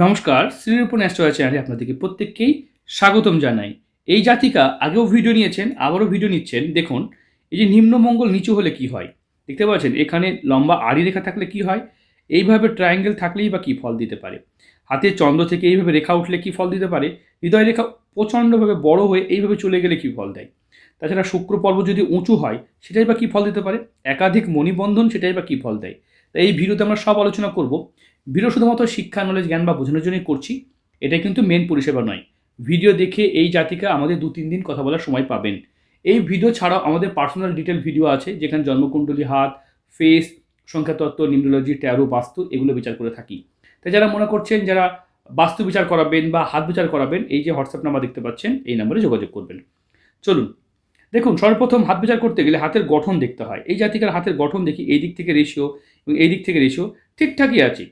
নমস্কার শ্রীরূপন অ্যাস্ট্রোলজি চ্যানেলে আপনাদেরকে প্রত্যেককেই স্বাগতম জানাই। এই জাতিকা আগেও ভিডিও নিয়েছেন, আবারও ভিডিও নিচ্ছেন। দেখুন, এই যে নিম্নমঙ্গল নিচু হলে কি হয়? দেখতে পাচ্ছেন, এখানে লম্বা আড়ি রেখা থাকলে কি হয়? এইভাবে ট্রায়াঙ্গেল থাকলেই বা কী ফল দিতে পারে? হাতে চন্দ্র থেকে এইভাবে রেখা উঠলে কি ফল দিতে পারে? হৃদয় রেখা প্রচণ্ডভাবে বড় হয়ে এইভাবে চলে গেলে কি ফল দেয়? তাছাড়া শুক্র পর্ব যদি উঁচু হয়, সেটাই বা কী ফল দিতে পারে? একাধিক মণিবন্ধন সেটাই বা কী ফল দেয়? এই ভিডিওতে আমরা সব আলোচনা করব। ভিডিও শুধুমাত্র শিক্ষা নলেজ জ্ঞান বা বোঝানোর জন্যই করছি। এটা কিন্তু মেন পরিষেবা নয়। ভিডিও দেখে এই জাতিকা আমাদের দু তিন দিন কথা বলার সময় পাবেন। এই ভিডিও ছাড়াও আমাদের পার্সোনাল ডিটেল ভিডিও আছে, যেখানে জন্মকুণ্ডলী হাত ফেস সংখ্যাতত্ত্ব, নিউরোলজি ট্যারো বাস্তু এগুলো বিচার করে থাকি। তাই যারা মনে করছেন যারা বাস্তু বিচার করাবেন বা হাত বিচার করাবেন, এই যে হোয়াটসঅ্যাপ নাম্বার দেখতে পাচ্ছেন, এই নাম্বারে যোগাযোগ করবেন। চলুন, দেখুন, সর্বপ্রথম হাত বিচার করতে গেলে হাতের গঠন দেখতে হয়। এই জাতিকার হাতের গঠন দেখি, এই দিক থেকে রেশিও এবং এই দিক থেকে রেশিও ঠিকঠাকই আছে।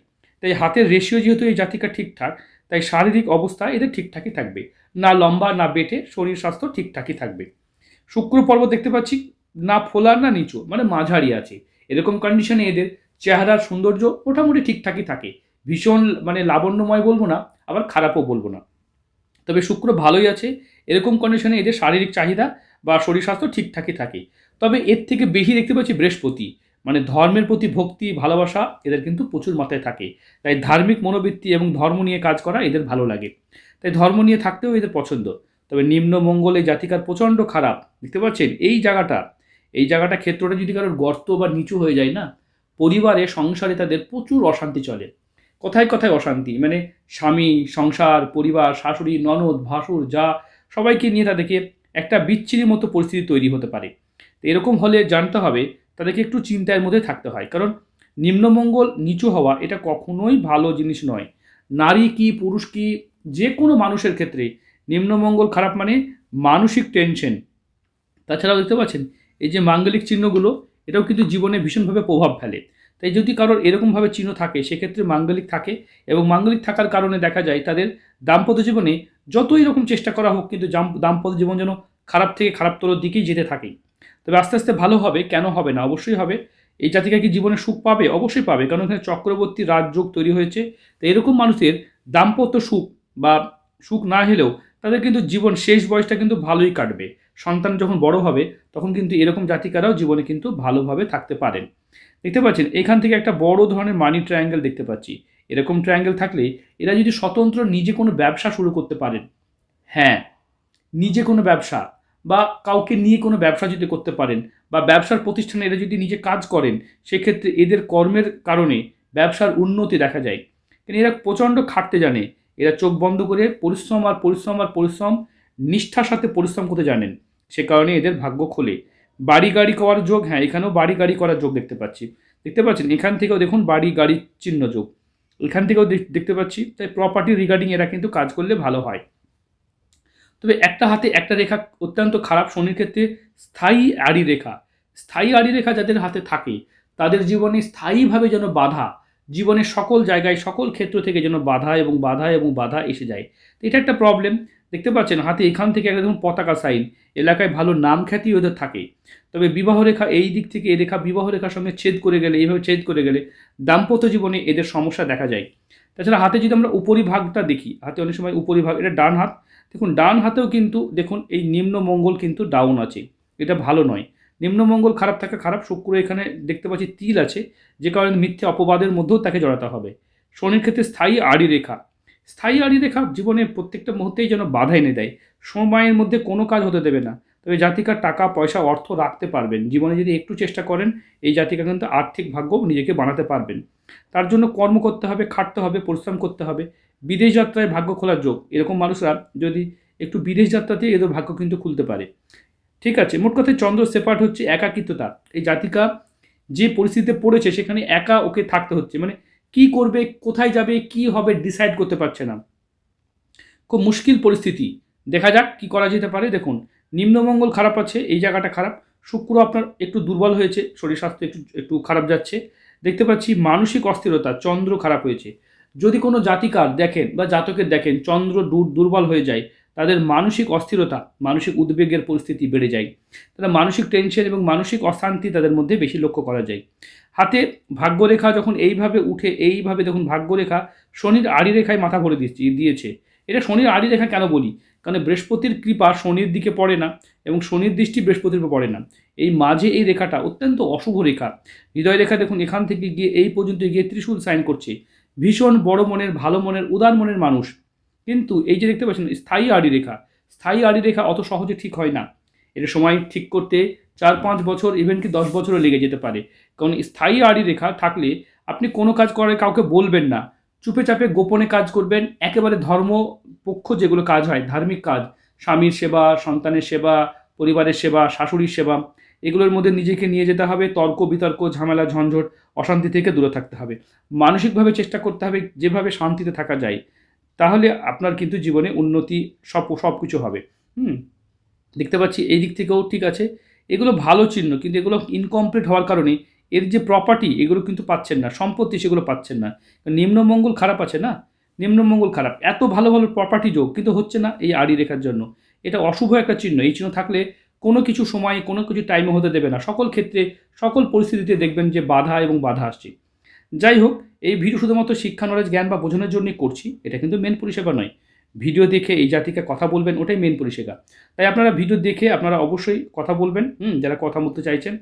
তাই হাতের রেশিও যেহেতু এই জাতিকা ঠিকঠাক, তাই শারীরিক অবস্থা এদের ঠিকঠাকই থাকবে। না লম্বা, না বেটে শরীর স্বাস্থ্য ঠিকঠাকই থাকবে। শুক্র পর্ব দেখতে পাচ্ছি, না ফোলা না নিচু মানে মাঝারি আছে। এরকম কন্ডিশনে এদের চেহারার সৌন্দর্য মোটামুটি ঠিকঠাকই থাকে। ভীষণ মানে লাবণ্যময় বলব না, আবার খারাপও বলব না। তবে শুক্র ভালোই আছে, এরকম কন্ডিশনে এদের শারীরিক চাহিদা বা শরীর স্বাস্থ্য ঠিকঠাকই থাকে। তবে এর থেকে বেশি দেখতে পাচ্ছি বৃহস্পতি। মানে ধর্মের প্রতি ভক্তি, ভালোবাসা এদের কিন্তু প্রচুর মাত্রায় থাকে। তাই ধার্মিক মনোবৃত্তি এবং ধর্ম নিয়ে কাজ করা এদের ভালো লাগে। তাই ধর্ম নিয়ে থাকতেও এদের পছন্দ। তবে নিম্ন মঙ্গলে জাতিকার প্রচণ্ড খারাপ, দেখতে পাচ্ছেন? এই জায়গাটা এই জায়গাটা ক্ষেত্রটা যদি কারোর গর্ত বা নিচু হয়ে যায় না, পরিবারে, সংসারে তাদের প্রচুর অশান্তি চলে। কথায় কথায় অশান্তি মানে স্বামী, সংসার, পরিবার, শাশুড়ি, ননদ, ভাসুর, যা, সবাইকে নিয়ে তাদেরকে একটা বিচ্ছিরি মতো পরিস্থিতি তৈরি হতে পারে। এরকম হলে জানতে হবে তাদেরকে একটু চিন্তার মধ্যে থাকতে হয়। কারণ নিম্নমঙ্গল নিচু হওয়া এটা কখনোই ভালো জিনিস নয়। নারী কি, পুরুষ কি, যে কোনো মানুষের ক্ষেত্রে নিম্নমঙ্গল খারাপ মানে মানসিক টেনশন। তাছাড়াও দেখতে পাচ্ছেন, এই যে মাঙ্গলিক চিহ্নগুলো, এটাও কিন্তু জীবনে ভীষণভাবে প্রভাব ফেলে। তাই যদি কারোর এরকমভাবে চিহ্ন থাকে, সেক্ষেত্রে মাঙ্গলিক থাকে এবং মাঙ্গলিক থাকার কারণে দেখা যায় তাদের দাম্পত্য জীবনে যতই রকম চেষ্টা করা হোক, কিন্তু দাম্পত্য জীবন যেন খারাপ থেকে খারাপতর দিকেই যেতে থাকে। তবে আস্তে আস্তে ভালো হবে, কেন হবে না? অবশ্যই হবে। এই জাতিকা কি জীবনে সুখ পাবে? অবশ্যই পাবে, কারণ এখানে চক্রবর্তী রাজযোগ তৈরি হয়েছে। তো এরকম মানুষের দাম্পত্য সুখ বা সুখ না হলেও তাদের কিন্তু জীবন শেষ বয়সটা কিন্তু ভালোই কাটবে। সন্তান যখন বড় হবে, তখন কিন্তু এরকম জাতিকারাও জীবনে কিন্তু ভালোভাবে থাকতে পারেন। দেখতে পাচ্ছেন, এখান থেকে একটা বড় ধরনের মানি ট্রায়াঙ্গেল দেখতে পাচ্ছি। এরকম ট্রায়াঙ্গেল থাকলে এরা যদি স্বতন্ত্র নিজে কোনো ব্যবসা শুরু করতে পারেন। হ্যাঁ নিজে কোনো ব্যবসা। বা কাউকে নিয়ে কোনো ব্যবসা যদি করতে পারেন বা ব্যবসার প্রতিষ্ঠানে এরা যদি নিজে কাজ করেন, সেক্ষেত্রে এদের কর্মের কারণে ব্যবসার উন্নতি দেখা যায়। কিন্তু এরা প্রচণ্ড খাটতে জানে। এরা চোখ বন্ধ করে পরিশ্রম আর পরিশ্রম আর পরিশ্রম, নিষ্ঠার সাথে পরিশ্রম করতে জানেন। সে কারণে এদের ভাগ্য খোলে। বাড়ি গাড়ি করার যোগ হ্যাঁ এখানেও বাড়ি গাড়ি করার যোগ দেখতে পাচ্ছি। দেখতে পাচ্ছেন, এখান থেকেও দেখুন বাড়ি গাড়ির চিহ্ন যোগ। এখান থেকেও দেখ- দেখতে পাচ্ছি, তাই প্রপার্টি রিগার্ডিং এরা কিন্তু কাজ করলে ভালো হয়। তবে একটা হাতে একটা রেখা অত্যন্ত খারাপ শনির ক্ষেত্রে স্থায়ী আড়ি রেখা। স্থায়ী আড়ি রেখা যাদের হাতে থাকে, তাদের জীবনে স্থায়ীভাবে যেন বাধা, জীবনের সকল জায়গায়, সকল ক্ষেত্র থেকে যেন বাধা এবং বাধা এবং বাধা এসে যায়। তো এটা একটা প্রবলেম দেখতে পাচ্ছেন, হাতে এখান থেকে একটা দেখুন পতাকা সাইন এলাকায় ভালো নাম খ্যাতি ওদের থাকে। তবে বিবাহ রেখা এই দিক থেকে এই রেখা বিবাহ রেখার সঙ্গে ছেদ করে গেলে এইভাবে ছেদ করে গেলে দাম্পত্য জীবনে এদের সমস্যা দেখা যায়। তাছাড়া হাতে যদি আমরা উপরিভাগটা দেখি, হাতে অনেক সময় উপরিভাগ, এটা ডান হাত দেখুন, ডান হাতেও কিন্তু দেখুন, এই নিম্ন মঙ্গল কিন্তু ডাউন আছে। এটা ভালো নয়। নিম্ন মঙ্গল খারাপ থাকা, খারাপ। শুক্র এখানে দেখতে পাচ্ছি তিল আছে, যে কারণে মিথ্যে অপবাদের মধ্যেও তাকে জড়াতে হবে। শনির ক্ষেত্রে স্থায়ী আড়ি রেখা স্থায়ী আড়ি রেখা জীবনের প্রত্যেকটা মুহূর্তেই যেন বাধা এনে দেয়। সময়ের মধ্যে কোনো কাজ হতে দেবে না। তবে জাতিকার টাকা, পয়সা, অর্থ রাখতে পারবেন। জীবনে যদি একটু চেষ্টা করেন, এই জাতিকা কিন্তু আর্থিক ভাগ্য নিজেকে বানাতে পারবেন। তার জন্য কর্ম করতে হবে, খাটতে হবে, পরিশ্রম করতে হবে। বিদেশ যাত্রায় ভাগ্য খোলার যোগ। এরকম মানুষরা যদি একটু বিদেশ যাত্রাতে এদের ভাগ্য কিন্তু খুলতে পারে। ঠিক আছে, মোট কথায় চন্দ্র সেপার্ট হচ্ছে একাকিত্বতা। এই জাতিকা যে পরিস্থিতিতে পড়েছে, সেখানে একা ওকে থাকতে হচ্ছে। মানে কি করবে, কোথায় যাবে, কি হবে ডিসাইড করতে পারছে না। খুব মুশকিল পরিস্থিতি। দেখা যাক কি করা যেতে পারে। দেখুন, নিম্নমঙ্গল খারাপ আছে, এই জায়গাটা খারাপ। শুক্র আপনার একটু দুর্বল হয়েছে, শরীর স্বাস্থ্য একটু একটু খারাপ যাচ্ছে। দেখতে পাচ্ছি মানসিক অস্থিরতা, চন্দ্র খারাপ হয়েছে। যদি কোনো জাতিকার দেখেন বা জাতকের দেখেন চন্দ্র দূর দুর্বল হয়ে যায়, তাদের মানসিক অস্থিরতা, মানসিক উদ্বেগের পরিস্থিতি বেড়ে যায়। তারা মানসিক টেনশন এবং মানসিক অশান্তি তাদের মধ্যে বেশি লক্ষ্য করা যায়। হাতে ভাগ্যরেখা যখন এইভাবে উঠে, এইভাবে যখন ভাগ্যরেখা শনির আড়ি রেখায় মাথা ভরে দিচ্ছে দিয়েছে। এটা শনির আড়ি রেখা কেন বলি? কারণ বৃহস্পতির কৃপা শনির দিকে পড়ে না এবং শনির দৃষ্টি বৃহস্পতির উপর পড়ে না। এই মাঝে এই রেখাটা অত্যন্ত অশুভ রেখা। হৃদয় রেখা দেখুন এখান থেকে গিয়ে এই পর্যন্ত গিয়ে ত্রিশূল সাইন করছে। ভীষণ বড় মনের, ভালো মনের, উদার মনের মানুষ। কিন্তু এই যে দেখতে পাচ্ছেন, স্থায়ী আড়ি রেখা। স্থায়ী আড়ি রেখা অত সহজে ঠিক হয় না। এটা সময় ঠিক করতে চার পাঁচ বছর ইভেন কি দশ বছরও লেগে যেতে পারে। কারণ স্থায়ী আড়ি রেখা থাকলে আপনি কোনো কাজ করে কাউকে বলবেন না। চুপে চাপে গোপনে কাজ করবেন। একেবারে ধর্ম পক্ষ যেগুলো কাজ হয়, ধার্মিক কাজ। স্বামীর সেবা, সন্তানের সেবা, পরিবারের সেবা, শাশুড়ির সেবা। এগুলোর মধ্যে নিজেকে নিয়ে যেতে হবে, তর্ক, বিতর্ক, ঝামেলা, ঝঞ্ঝট, অশান্তি থেকে দূরে থাকতে হবে। মানসিকভাবে চেষ্টা করতে হবে যেভাবে শান্তিতে থাকা যায়, তাহলে আপনার কিন্তু জীবনে উন্নতি সব সব কিছু হবে। হুম, দেখতে পাচ্ছি এই দিক থেকেও ঠিক আছে। এগুলো ভালো চিহ্ন, কিন্তু এগুলো ইনকমপ্লিট হওয়ার কারণে এর যে প্রপার্টি এগুলো কিন্তু পাচ্ছেন না, সম্পত্তি সেগুলো পাচ্ছেন না। নিম্নমঙ্গল খারাপ আছে না? নিম্নমঙ্গল খারাপ। এত ভালো ভালো প্রপার্টি যোগ কিন্তু হচ্ছে না এই আড়ি রেখার জন্য। এটা অশুভ একটা চিহ্ন, এই চিহ্ন থাকলে কোনো কিছু সময়, কোনো কিছু টাইমে হতে দেবে না। সকল ক্ষেত্রে, সকল পরিস্থিতিতে দেখবেন যে বাধা এবং বাধা আসছে। যাই হোক, এই ভিডিও শুধুমাত্র শিক্ষা নলেজ জ্ঞান বা বোঝানোর জন্যই করছি। এটা কিন্তু মেন পরিষেবা নয়। ভিডিও দেখে এই জাতিকে কথা বলবেন, ওটাই মেন পরিষেবা। তাই আপনারা ভিডিও দেখে আপনারা অবশ্যই কথা বলবেন, হুম, যারা কথা বলতে চাইছেন।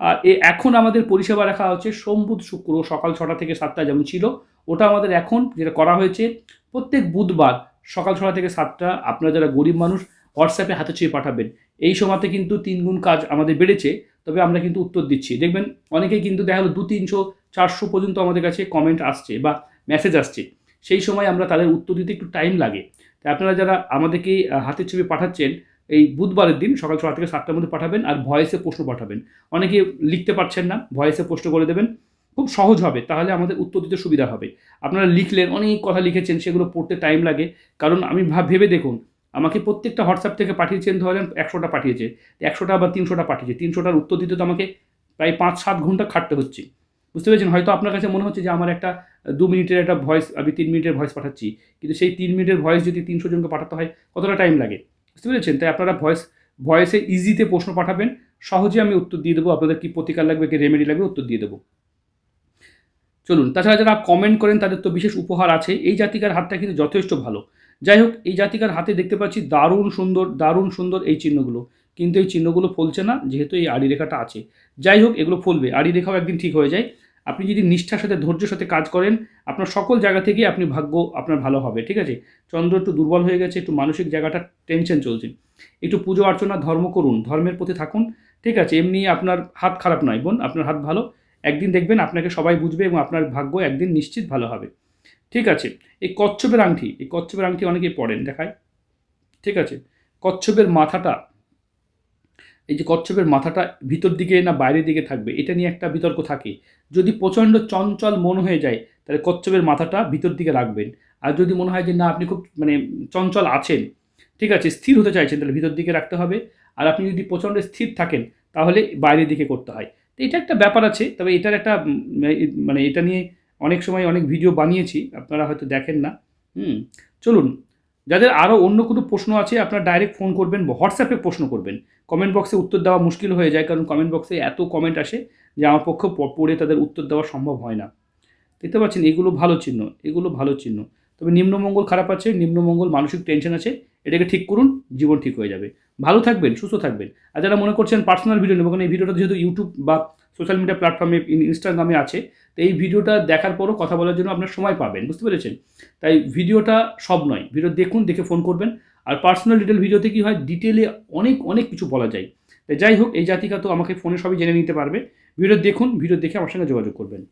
আর এ এখন আমাদের পরিষেবা রাখা হচ্ছে সোম বুধ শুক্র, সকাল ছটা থেকে সাতটা যেমন ছিল, ওটা আমাদের এখন যেটা করা হয়েছে, প্রত্যেক বুধবার সকাল ছটা থেকে সাতটা আপনারা যারা গরিব মানুষ হোয়াটসঅ্যাপে হাতে চেয়ে পাঠাবেন। এই সময়তে কিন্তু তিন গুণ কাজ আমাদের বেড়েছে, তবে আমরা কিন্তু উত্তর দিচ্ছি। দেখবেন অনেকেই কিন্তু দেখা গেলো দু, তিনশো, চারশো পর্যন্ত আমাদের কাছে কমেন্ট আসছে বা মেসেজ আসছে। সেই সময় আমরা তাদের উত্তর দিতে একটু টাইম লাগে। তাই আপনারা যারা আমাদেরকে হাতের ছবি পাঠাচ্ছেন, এই বুধবারের দিন সকাল ছটা থেকে সাতটার মধ্যে পাঠাবেন আর ভয়েসে প্রশ্ন পাঠাবেন। অনেকে লিখতে পারছেন না ভয়েসে প্রশ্ন করে দেবেন। খুব সহজ হবে, তাহলে আমাদের উত্তর দিতে সুবিধা হবে। আপনারা লিখলেন, অনেক কথা লিখেছেন, সেগুলো পড়তে টাইম লাগে। কারণ আমি ভেবে দেখুন আমাকে প্রত্যেকটা হোয়াটসঅ্যাপ থেকে পাঠিয়েছেন ধরেন একশোটা পাঠিয়েছে। একশোটা বা তিনশোটা পাঠিয়েছে। তিনশোটার উত্তর দিতে তো আমাকে প্রায় পাঁচ, সাত ঘণ্টা খাটতে হচ্ছে। বুঝতে পেরেছেন? হয়তো আপনার কাছে মনে হচ্ছে যে আমার একটা দু মিনিটের একটা ভয়েস, আমি তিন মিনিটের ভয়েস পাঠাচ্ছি। কিন্তু সেই তিন মিনিটের ভয়েস যদি তিনশো জনকে পাঠাতে হয়, কতটা টাইম লাগে? বুঝতে পেরেছেন? তাই আপনারা ভয়েস, ভয়েসে ইজিতে প্রশ্ন পাঠাবেন। সহজে আমি উত্তর দিয়ে দেবো। আপনাদের কী প্রতিকার লাগবে, কি রেমেডি লাগবে, উত্তর দিয়ে দেবো। চলুন, তাছাড়া যারা কমেন্ট করেন, তাদের তো বিশেষ উপহার আছে। এই জাতিকার হাতটা কিন্তু যথেষ্ট ভালো। যাই হোক এই জাতিকার হাতে দেখতে পাচ্ছি দারুণ সুন্দর দারুণ সুন্দর এই চিহ্নগুলো। কিন্তু এই চিহ্নগুলো ফলছে না, যেহেতু এই আড়ি রেখাটা আছে। যাই হোক এগুলো ফলবে আড়ি রেখাও একদিন ঠিক হয়ে যায়। আপনি যদি নিষ্ঠার সাথে, ধৈর্যের সাথে কাজ করেন, আপনার সকল জায়গা থেকে আপনি ভাগ্য আপনার ভালো হবে, ঠিক আছে? চন্দ্র একটু দুর্বল হয়ে গেছে, একটু মানসিক জায়গাটা টেনশন চলছে। একটু পুজো অর্চনা, ধর্ম করুন, ধর্মের প্রতি থাকুন, ঠিক আছে? এমনি আপনার হাত খারাপ নয় বোন, আপনার হাত ভালো। একদিন দেখবেন আপনাকে সবাই বুঝবে এবং আপনার ভাগ্য একদিন নিশ্চিত ভালো হবে। ঠিক আছে। এই কচ্ছপের আংটি, এই কচ্ছপের আংটি অনেকেই পড়েন দেখায় ঠিক আছে। কচ্ছপের মাথাটা, এই যে কচ্ছপের মাথাটা ভিতর দিকে না বাইরের দিকে থাকবে, এটা নিয়ে একটা বিতর্ক থাকে। যদি প্রচণ্ড চঞ্চল মন হয়ে যায়, তাহলে কচ্ছপের মাথাটা ভিতর দিকে রাখবেন। আর যদি মনে হয় যে না, আপনি খুব মানে চঞ্চল আছেন, ঠিক আছে, স্থির হতে চাইছেন, তাহলে ভিতর দিকে রাখতে হবে। আর আপনি যদি প্রচণ্ড স্থির থাকেন, তাহলে বাইরের দিকে করতে হয়। তো এটা একটা ব্যাপার আছে, তবে এটার একটা মানে এটা নিয়ে অনেক সময় অনেক ভিডিও বানিয়েছি, আপনারা হয়তো দেখেন না। হুম, চলুন। যাদের আরও অন্য কোনো প্রশ্ন আছে, আপনারা ডাইরেক্ট ফোন করবেন হোয়াটসঅ্যাপে প্রশ্ন করবেন। কমেন্ট বক্সে উত্তর দেওয়া মুশকিল হয়ে যায়, কারণ কমেন্ট বক্সে এত কমেন্ট আসে যে আমার পক্ষে পড়ে তাদের উত্তর দেওয়া সম্ভব হয় না। দেখতে পাচ্ছেন, এগুলো ভালো চিহ্ন, এগুলো ভালো চিহ্ন। তবে নিম্নমঙ্গল খারাপ আছে নিম্নমঙ্গল মানসিক টেনশন আছে, এটাকে ঠিক করুন, জীবন ঠিক হয়ে যাবে। ভালো থাকবেন, সুস্থ থাকবেন। আর যারা মনে করছেন পার্সোনাল ভিডিও নেব কারণ এই ভিডিওটা যেহেতু ইউটিউব বা সোশ্যাল মিডিয়া প্ল্যাটফর্মে ইনস্টাগ্রামে আছে। তো এই ভিডিওটা দেখার পরও কথা বলার জন্য আপনার সময় পাবেন, বুঝতে পেরেছেন? তাই ভিডিওটা সব নয়, ভিডিও দেখুন, দেখে ফোন করবেন। আর পার্সোনাল ডিটেল ভিডিওতে কী হয়, ডিটেলে অনেক অনেক কিছু বলা যায়। তাই যাই হোক, এই জাতিকা তো আমাকে ফোনে সবই জেনে নিতে পারবে। ভিডিও দেখুন, ভিডিও দেখে আমার সঙ্গে যোগাযোগ করবেন।